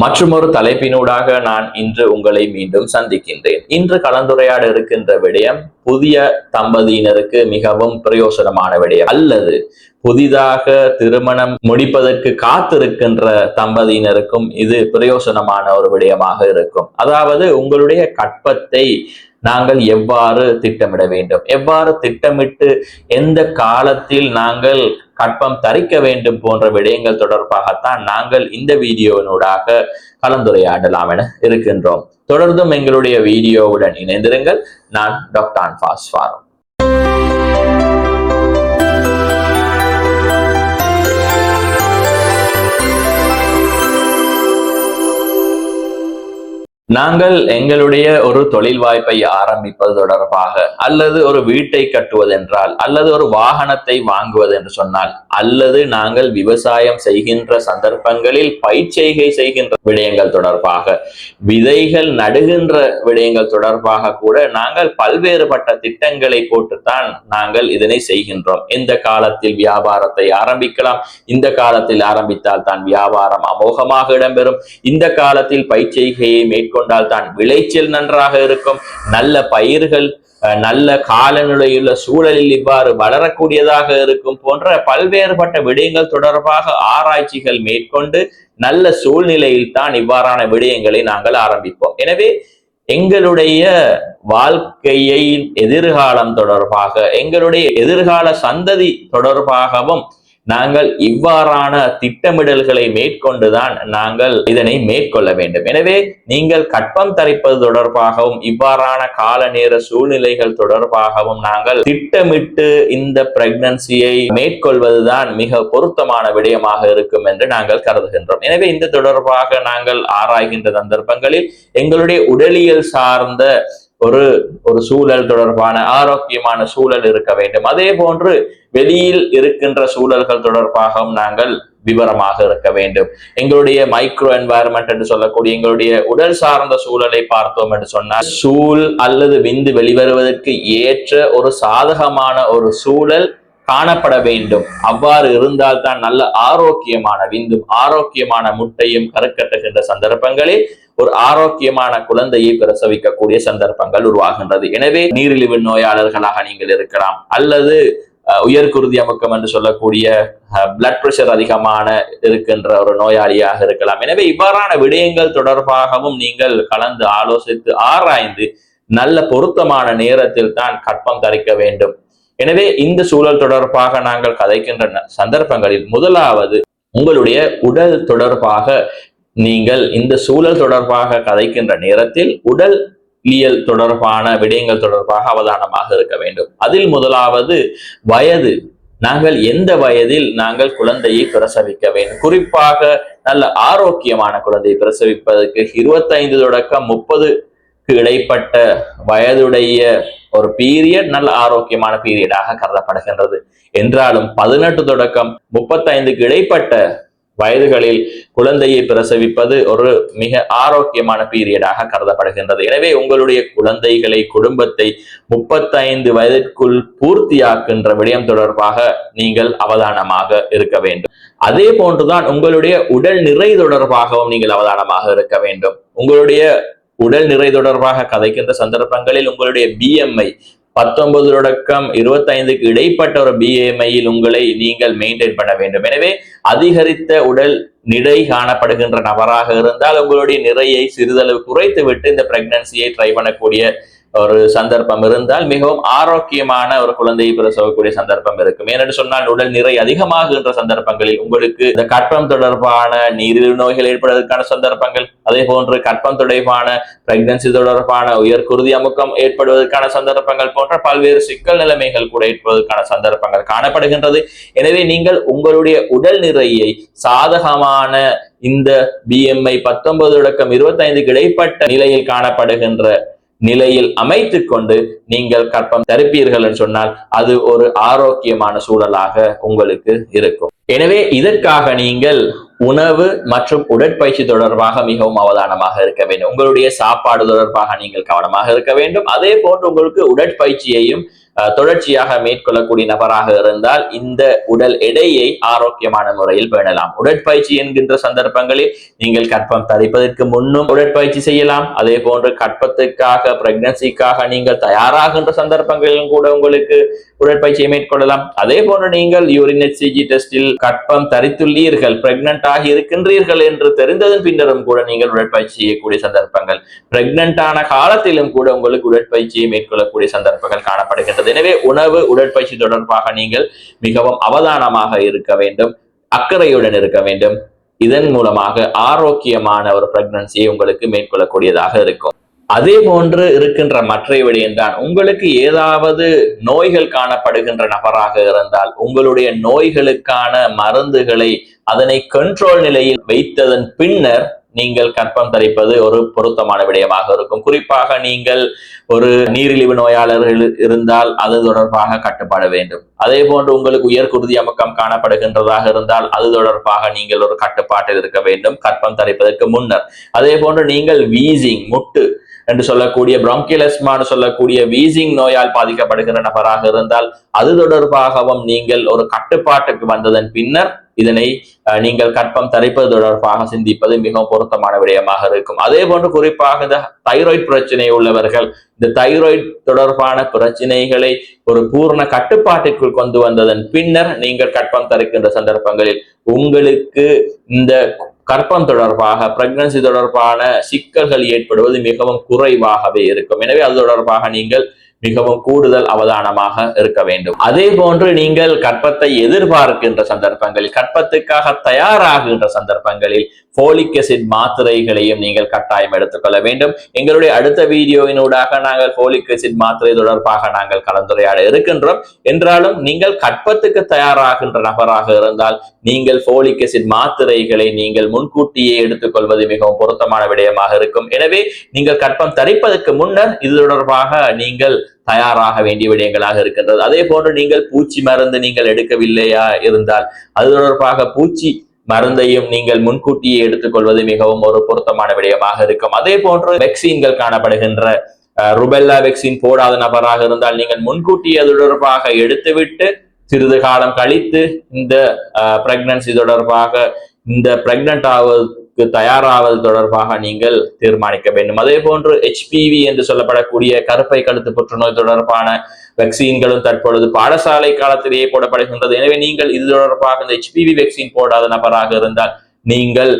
மற்றுமொரு தலைப்பினூடாக நான் இன்று உங்களை மீண்டும் சந்திக்கின்றேன். இன்று கலந்துரையாட இருக்கின்ற விடயம் புதிய தம்பதியினருக்கு மிகவும் பிரயோசனமான விடயம். அல்லது புதிதாக திருமணம் முடிப்பதற்கு காத்திருக்கின்ற தம்பதியினருக்கும் இது பிரயோசனமான ஒரு விடயமாக இருக்கும். அதாவது உங்களுடைய கற்பத்தை நாங்கள் எவ்வாறு திட்டமிட வேண்டும்? எவ்வாறு திட்டமிட்டு எந்த காலத்தில் நாங்கள் கற்பம் தரிக்க வேண்டும் போன்ற விடயங்கள் தொடர்பாகத்தான் நாங்கள் இந்த வீடியோவினூடாக கலந்துரையாடலாம் என இருக்கின்றோம். தொடர்ந்தும் எங்களுடைய வீடியோவுடன் இணைந்திருங்கள். நான் டாக்டர் அன்பாஸ் ஃபாரம் நாங்கள் எங்களுடைய ஒரு தொழில் வாய்ப்பை ஆரம்பிப்பது தொடர்பாக அல்லது ஒரு வீட்டை கட்டுவதென்றால் அல்லது ஒரு வாகனத்தை வாங்குவது என்று சொன்னால் அல்லது நாங்கள் விவசாயம் செய்கின்ற சந்தர்ப்பங்களில் பயிற்சிகை செய்கின்ற விடயங்கள் தொடர்பாக விதைகள் நடுகின்ற விடயங்கள் தொடர்பாக கூட நாங்கள் பல்வேறுபட்ட திட்டங்களை போட்டுத்தான் நாங்கள் இதனை செய்கின்றோம். இந்த காலத்தில் வியாபாரத்தை ஆரம்பிக்கலாம். இந்த காலத்தில் ஆரம்பித்தால் தான் வியாபாரம் அமோகமாக இடம்பெறும். இந்த காலத்தில் பயிற்சிகையை கொண்டால் தான் விளைச்சல் நன்றாக இருக்கும். நல்ல பயிர்கள் நல்ல காலநிலையுள்ள சூழலில் இவ்வாறு வளரக்கூடியதாக இருக்கும் போன்ற பல்வேறுபட்ட விடயங்கள் தொடர்பாக ஆராய்ச்சிகள் மேற்கொண்டு நல்ல சூழ்நிலையில் தான் இவ்வாறான விடயங்களை நாங்கள் ஆரம்பிப்போம். எனவே எங்களுடைய வாழ்க்கையின் எதிர்காலம் தொடர்பாக எங்களுடைய எதிர்கால சந்ததி தொடர்பாகவும் நாங்கள் இவ்வாறான திட்டமிடல்களை மேற்கொண்டுதான் நாங்கள் இதனை மேற்கொள்ள வேண்டும். எனவே நீங்கள் கற்பம் தரிப்பது தொடர்பாகவும் இவ்வாறான கால நேர சூழ்நிலைகள் தொடர்பாகவும் நாங்கள் திட்டமிட்டு இந்த பிரெக்னன்சியை மேற்கொள்வதுதான் மிக பொருத்தமான விடயமாக இருக்கும் என்று நாங்கள் கருதுகின்றோம். எனவே இந்த தொடர்பாக நாங்கள் ஆராய்கின்ற சந்தர்ப்பங்களில் எங்களுடைய உடலியல் சார்ந்த ஒரு ஒரு சூழல் தொடர்பான ஆரோக்கியமான சூழல் இருக்க வேண்டும். அதே போன்று வெளியில் இருக்கின்ற சூழல்கள் தொடர்பாகவும் நாங்கள் விவரமாக இருக்க வேண்டும். எங்களுடைய மைக்ரோ என்வாயர்மெண்ட் என்று சொல்லக்கூடிய எங்களுடைய உடல் சார்ந்த சூழலை பார்த்தோம் என்று சொன்னால் சூழ் அல்லது விந்து வெளிவருவதற்கு ஏற்ற ஒரு சாதகமான ஒரு சூழல் காணப்பட வேண்டும். அவ்வாறு இருந்தால் தான் நல்ல ஆரோக்கியமான விந்தும் ஆரோக்கியமான முட்டையும் கருக்கட்டுகின்ற சந்தர்ப்பங்களில் ஒரு ஆரோக்கியமான குழந்தையை பிரசவிக்கக்கூடிய சந்தர்ப்பங்கள் உருவாகின்றது. எனவே நீரிழிவு நோயாளர்களாக நீங்கள் இருக்கலாம். அல்லது அஹ், உயர்குருதி அமுக்கம் என்று சொல்லக்கூடிய பிளட் பிரஷர் அதிகமான இருக்கின்ற ஒரு நோயாளியாக இருக்கலாம். எனவே இவ்வாறான விடயங்கள் தொடர்பாகவும் நீங்கள் கலந்து ஆலோசித்து ஆராய்ந்து நல்ல பொருத்தமான நேரத்தில் தான் கற்பம் தரிக்க வேண்டும். எனவே இந்த சூழல் தொடர்பாக நாங்கள் கதைக்கின்ற ந- சந்தர்ப்பங்களில் முதலாவது உங்களுடைய உடல் தொடர்பாக நீங்கள் இந்த சூழல் தொடர்பாக கதைக்கின்ற நேரத்தில் உடல் இயல் தொடர்பான விடயங்கள் தொடர்பாக அவதானமாக இருக்க வேண்டும். அதில் முதலாவது வயது. நாங்கள் எந்த வயதில் நாங்கள் குழந்தையை பிரசவிக்க வேண்டும்? குறிப்பாக நல்ல ஆரோக்கியமான குழந்தையை பிரசவிப்பதற்கு இருபத்தைந்து தொடக்கம் முப்பது இடைப்பட்ட வயதுடைய ஒரு பீரியட் நல்ல ஆரோக்கியமான பீரியடாக கருதப்படுகின்றது. என்றாலும் பதினெட்டு தொடக்கம் முப்பத்தைந்துக்கு இடைப்பட்ட வயதுகளில் குழந்தையை பிரசவிப்பது ஒரு மிக ஆரோக்கியமான பீரியடாக கருதப்படுகின்றது. எனவே உங்களுடைய குழந்தைகளை குடும்பத்தை முப்பத்தைந்து வயதிற்குள் பூர்த்தியாக்கின்ற விடயம் தொடர்பாக நீங்கள் அவதானமாக இருக்க வேண்டும். அதே போன்றுதான் உங்களுடைய உடல் நிறை தொடர்பாகவும் நீங்கள் அவதானமாக இருக்க வேண்டும். உங்களுடைய உடல் நிறை தொடர்பாக கதைக்கின்ற சந்தர்ப்பங்களில் உங்களுடைய பிஎம்ஐ பத்தொன்பது தொடக்கம் இருபத்தைந்துக்கு இடைப்பட்ட ஒரு பிஎம்ஐயில் உங்களை நீங்கள் மெயின்டைன் பண்ண வேண்டும். எனவே அதிகரித்த உடல் நிறை காணப்படுகின்ற நபராக இருந்தால் உங்களுடைய நிறையை சிறிதளவு குறைத்து விட்டு இந்த பிரெக்னன்சியை ட்ரை பண்ணக்கூடிய ஒரு சந்தர்ப்பம் இருந்தால் மிகவும் ஆரோக்கியமான ஒரு குழந்தையை பிரசவக்கூடிய சந்தர்ப்பம் இருக்கும். ஏனென்று சொன்னால் உடல் நிறை அதிகமாகின்ற சந்தர்ப்பங்களில் உங்களுக்கு இந்த கற்பம் தொடர்பான நீரிழிவு நோய்கள் ஏற்படுவதற்கான சந்தர்ப்பங்கள் அதே போன்று கற்பம் தொடர்பான பிரெக்னன்சி தொடர்பான உயர் குருதி அமுக்கம் ஏற்படுவதற்கான சந்தர்ப்பங்கள் போன்ற பல்வேறு சிக்கல் நிலைமைகள் கூட ஏற்படுவதற்கான சந்தர்ப்பங்கள் காணப்படுகின்றது. எனவே நீங்கள் உங்களுடைய உடல் நிறையை சாதகமான இந்த பிஎம்ஐ பத்தொன்பது தொடக்கம் இருபத்தைந்துக்கு இடைப்பட்ட நிலையில் காணப்படுகின்ற நிலையில் அமைத்து கொண்டு நீங்கள் கற்பம் தருப்பீர்கள் என்று சொன்னால் அது ஒரு ஆரோக்கியமான சூழலாக உங்களுக்கு இருக்கும். எனவே இதற்காக நீங்கள் உணவு மற்றும் உடற்பயிற்சி தொடர்பாக மிகவும் அவதானமாக இருக்க வேண்டும். உங்களுடைய சாப்பாடு தொடர்பாக நீங்கள் கவனமாக இருக்க வேண்டும். அதே போன்று உங்களுக்கு உடற்பயிற்சியையும் தொடர்ச்சியாக மேற்கொள்ளக்கூடிய நபராக இருந்தால் இந்த உடல் எடையை ஆரோக்கியமான முறையில் பேணலாம். உடற்பயிற்சி என்கின்ற சந்தர்ப்பங்களில் நீங்கள் கற்பம் தரிப்பதற்கு முன்னும் உடற்பயிற்சி செய்யலாம். அதே போன்று கற்பத்துக்காக பிரெக்னன்சிக்காக நீங்கள் தயாராகின்ற சந்தர்ப்பங்களிலும் கூட உங்களுக்கு உடற்பயிற்சியை மேற்கொள்ளலாம். அதே போன்று நீங்கள் யூரின் எச்சிஜி டெஸ்டில் கற்பம் தரித்துள்ளீர்கள் பிரெக்னன்ட் ஆகி இருக்கின்றீர்கள் என்று தெரிந்ததன் பின்னரும் கூட நீங்கள் உடற்பயிற்சி செய்யக்கூடிய சந்தர்ப்பங்கள். பிரெக்னன்ட் ஆன காலத்திலும் கூட உங்களுக்கு உடற்பயிற்சியை மேற்கொள்ளக்கூடிய சந்தர்ப்பங்கள் காணப்படுகின்றது. எனவே உணவு உடற்பயிற்சி தொடர்பாக நீங்கள் மிகவும் அவதானமாக இருக்க வேண்டும் அக்கறையுடன் இருக்க வேண்டும். இதன் மூலமாக ஆரோக்கியமான ஒரு பிரெக்னன்சியை உங்களுக்கு மேற்கொள்ளக்கூடியதாக இருக்கும். அதே போன்று இருக்கின்ற மற்ற விடயம்தான் உங்களுக்கு ஏதாவது நோய்கள் காணப்படுகின்ற நபராக இருந்தால் உங்களுடைய நோய்களுக்கான மருந்துகளை அதனை கண்ட்ரோல் நிலையில் வைத்ததன் பின்னர் நீங்கள் கற்பம் தரிப்பது ஒரு பொருத்தமான விடயமாக இருக்கும். குறிப்பாக நீங்கள் ஒரு நீரிழிவு நோயாளர்கள் இருந்தால் அது தொடர்பாக கட்டுப்பட வேண்டும். அதே போன்று உங்களுக்கு உயர்குருதி அமக்கம் அமுக்கம் காணப்படுகின்றதாக இருந்தால் அது தொடர்பாக நீங்கள் ஒரு கட்டுப்பாட்டில் இருக்க வேண்டும். கற்பம் தரிப்பதற்கு முன்னர். அதே போன்று நீங்கள் வீசிங் முட்டு என்று சொல்லக்கூடிய பிராங்கியலஸ்மான்னு சொல்லக்கூடிய வீசிங் நோயால் பாதிக்கப்படுகின்ற நபராக இருந்தால் அது தொடர்பாகவும் நீங்கள் ஒரு கட்டுப்பாட்டுக்கு வந்ததன் பின்னர் இதனை நீங்கள் கற்பம் தரிப்பது தொடர்பாக சிந்திப்பது மிகவும் பொருத்தமான விடயமாக இருக்கும். அதே போன்று குறிப்பாக இந்த தைராய்டு பிரச்சனை உள்ளவர்கள் இந்த தைராய்டு தொடர்பான பிரச்சனைகளை ஒரு பூர்ண கட்டுப்பாட்டிற்குள் கொண்டு வந்ததன் பின்னர் நீங்கள் கற்பம் தரிக்கின்ற சந்தர்ப்பங்களில் உங்களுக்கு இந்த கற்பம் தொடர்பாக பிரெக்னன்சி தொடர்பான சிக்கல்கள் ஏற்படுவது மிகவும் குறைவாகவே இருக்கும். எனவே அது தொடர்பாக நீங்கள் மிகவும் கூடுதல் அவதானமாக இருக்க வேண்டும். அதே போன்று நீங்கள் கற்பத்தை எதிர்பார்க்கின்ற சந்தர்ப்பங்களில் கற்பத்துக்காக தயாராகின்ற சந்தர்ப்பங்களில் போலிக் அசிட் மாத்திரைகளையும் நீங்கள் கட்டாயம் எடுத்துக்கொள்ள வேண்டும். எங்களுடைய அடுத்த வீடியோவினூடாக நாங்கள் போலிக் அசிட் மாத்திரை தொடர்பாக நாங்கள் கலந்துரையாட இருக்கின்றோம். என்றாலும் நீங்கள் கற்பத்துக்கு தயாராகின்ற நபராக இருந்தால் நீங்கள் போலிக் அசிட் மாத்திரைகளை நீங்கள் முன்கூட்டியே எடுத்துக்கொள்வது மிகவும் பொருத்தமான விடயமாக இருக்கும். எனவே நீங்கள் கற்பம் தரிப்பதற்கு முன்னர் இது தொடர்பாக நீங்கள் தயாராக வேண்டிய விடயங்களாக இருக்கின்றது. அதே போன்று நீங்கள் பூச்சி மருந்து நீங்கள் எடுக்கவில்லையா இருந்தால் அது தொடர்பாக பூச்சி மருந்தையும் நீங்கள் முன்கூட்டியே எடுத்துக்கொள்வது மிகவும் ஒரு பொருத்தமான விடயமாக இருக்கும். அதே போன்று வெக்சின்கள் காணப்படுகின்ற ருபெல்லா வெக்சின் போடாத நபராக இருந்தால் நீங்கள் முன்கூட்டியே அது தொடர்பாக எடுத்துவிட்டு சிறிது காலம் கழித்து இந்த பிரெக்னன்சி தொடர்பாக இந்த பிரெக்னன்ட் ஆவது தயாராவது தொடர்பாக நீங்கள் தீர்மானிக்க வேண்டும். அதே போன்று ஹெச்பிவி என்று சொல்லப்படக்கூடிய கருப்பை கழுத்து புற்றுநோய் தொடர்பான வேக்சின்களும் தற்பொழுது பாடசாலை காலத்திலேயே போடப்படுகின்றது. எனவே நீங்கள் இது தொடர்பாக இந்த ஹெச்பிவி வேக்சின் போடாத நபராக இருந்தால் நீங்கள்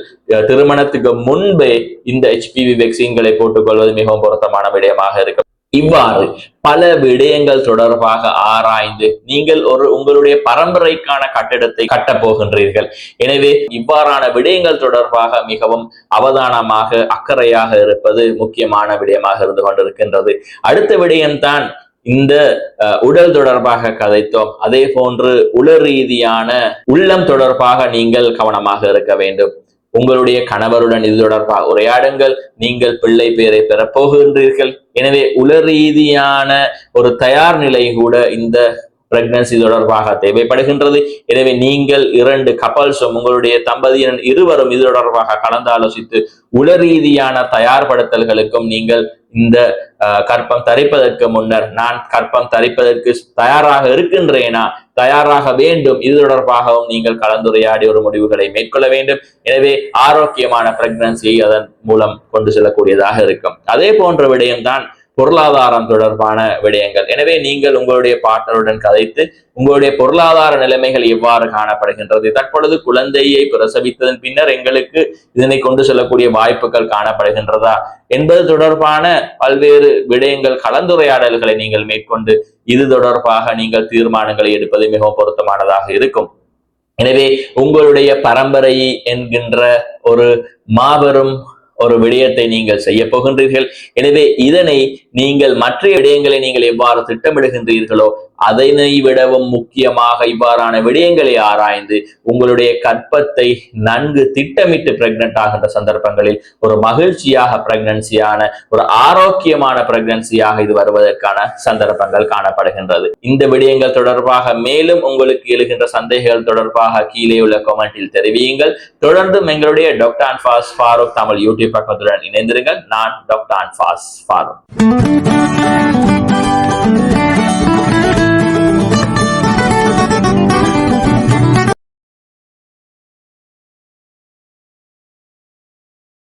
திருமணத்துக்கு முன்பே இந்த ஹெச்பிவி வேக்சின்களை போட்டுக்கொள்வது மிகவும் பொருத்தமான விடயமாக இருக்கும் இவ்வாறு பல விடயங்கள் தொடர்பாக ஆராய்ந்து நீங்கள் ஒரு உங்களுடைய பரம்பரைக்கான கட்டிடத்தை கட்டப் போகின்றீர்கள். எனவே இவ்வாறான விடயங்கள் தொடர்பாக மிகவும் அவதானமாக அக்கறையாக இருப்பது முக்கியமான விடயமாக இருந்து கொண்டிருக்கின்றது. அடுத்த விடயம்தான் இந்த அஹ், உடல் தொடர்பாக கதைத்தோம். அதே போன்று உள ரீதியான உள்ளம் தொடர்பாக நீங்கள் கவனமாக இருக்க வேண்டும். உங்களுடைய கணவருடன் இது தொடர்பாக உரையாடுங்கள். நீங்கள் பிள்ளை பேரை பெறப்போகின்றீர்கள். எனவே உள ரீதியான ஒரு தயார் நிலை கூட இந்த பிரெக்னன்சி தொடர்பாக தேவைப்படுகின்றது. எனவே நீங்கள் இரண்டு கப்பல்ஸும் உங்களுடைய தம்பதியினர் இருவரும் இது தொடர்பாக கலந்தாலோசித்து உள ரீதியான தயார்படுத்தல்களுக்கும் நீங்கள் இந்த கற்பம் தரிப்பதற்கு முன்னர் நான் கற்பம் தரிப்பதற்கு தயாராக இருக்கின்றேனா? தயாராக வேண்டும். இது தொடர்பாகவும் நீங்கள் கலந்துரையாடி ஒரு முடிவுகளை மேற்கொள்ள வேண்டும். எனவே ஆரோக்கியமான பிரெக்னன்சியை அதன் மூலம் கொண்டு செல்லக்கூடியதாக இருக்கும். அதே போன்ற விடயம்தான் பொருளாதாரம் தொடர்பான விடயங்கள். எனவே நீங்கள் உங்களுடைய பாட்டருடன் கதைத்து உங்களுடைய பொருளாதார நிலைமைகள் எவ்வாறு காணப்படுகின்றது? தற்பொழுது குழந்தையை பிரசவித்ததன் பின்னர் எங்களுக்கு இதனை கொண்டு செல்லக்கூடிய வாய்ப்புகள் காணப்படுகின்றதா? என்பது தொடர்பான பல்வேறு விடயங்கள் கலந்துரையாடல்களை நீங்கள் மேற்கொண்டு இது தொடர்பாக நீங்கள் தீர்மானங்களை எடுப்பது மிகவும் பொருத்தமானதாக இருக்கும். எனவே உங்களுடைய பரம்பரை என்கின்ற ஒரு மாபெரும் ஒரு விடயத்தை நீங்கள் செய்ய போகின்றீர்கள். எனவே இதனை நீங்கள் மற்ற விடயங்களை நீங்கள் எவ்வாறு திட்டமிடுகின்றீர்களோ அதனை விடவும் முக்கியமாக இவ்வாறான விடயங்களை ஆராய்ந்து உங்களுடைய கற்பத்தை நன்கு திட்டமிட்டு பிரெக்னென்ட் ஆகின்ற சந்தர்ப்பங்களில் ஒரு மகிழ்ச்சியாக பிரெக்னன்சியான ஒரு ஆரோக்கியமான பிரெக்னன்சியாக இது வருவதற்கான சந்தர்ப்பங்கள் காணப்படுகின்றது. இந்த விடயங்கள் தொடர்பாக மேலும் உங்களுக்கு எழுகின்ற சந்தேகங்கள் தொடர்பாக கீழே உள்ள கமெண்டில் தெரிவியுங்கள். தொடர்ந்தும் எங்களுடைய டாக்டர் அன்பாஸ் ஃபாரூக் தமிழ் யூடியூப் பக்கத்துடன் இணைந்திருங்கள். நான் டாக்டர் அன்பாஸ் ஃபாரூக்